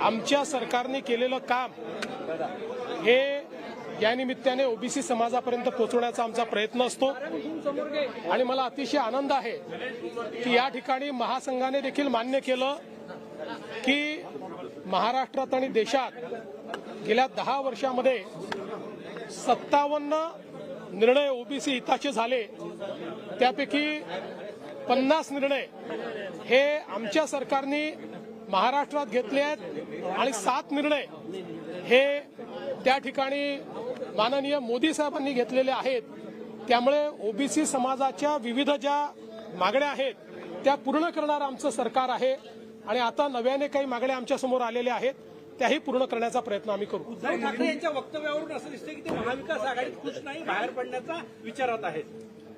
आमच्या सरकारने केलेलं काम हे या निमित्ताने ओबीसी समाजापर्यंत पोहोचवण्याचा आमचा प्रयत्न असतो. आणि मला अतिशय आनंद आहे की या ठिकाणी महासंघाने देखील मान्य केलं की महाराष्ट्रात आणि देशात गेल्या दहा वर्षामध्ये सत्तावन्न निर्णय ओबीसी हिताचे झाले. त्यापैकी पन्नास निर्णय हे आमच्या सरकारने महाराष्ट्रात घेतले आहेत आणि सात निर्णय हे त्या ठिकाणी माननीय मोदी साहेबांनी घेतलेले आहेत. त्यामुळे ओबीसी समाजाच्या विविध ज्या मागण्या आहेत त्या पूर्ण करणारं आमचं सरकार आहे. आणि आता नव्याने काही मागण्या आमच्यासमोर आलेल्या आहेत त्याही पूर्ण करण्याचा प्रयत्न आम्ही करू. उद्धव ठाकरे यांच्या वक्तव्यावरून असं दिसतं की ते महाविकास आघाडीत खुश नाही बाहेर पडण्याचा विचारात आहेत.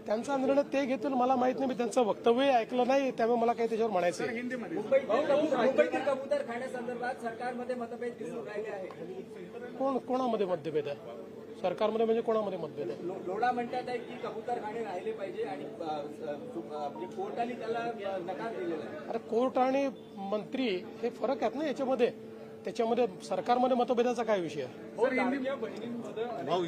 त्यांचा निर्णय ते घेतील मला माहीत नाही मी त्यांचं वक्तव्य ऐकलं नाही त्यामुळे मला काही त्याच्यावर म्हणायचं आहे. मुंबईतील कबूतर खाण्यासंदर्भात सरकारमध्ये मतभेद दिसून राहिले आहे कोण कोणामध्ये मतभेद आहे? सरकारमध्ये म्हणजे कोणामध्ये मतभेद आहे? लोढा म्हणतात आहे की कबूतर खाणे राहिले पाहिजे आणि कोर्टाने त्याला नकार दिलेला आहे. अरे कोर्ट आणि मंत्री हे फरक आहेत ना याच्यामध्ये? त्याच्यामध्ये सरकारमध्ये मतभेदाचा काय विषय आहे?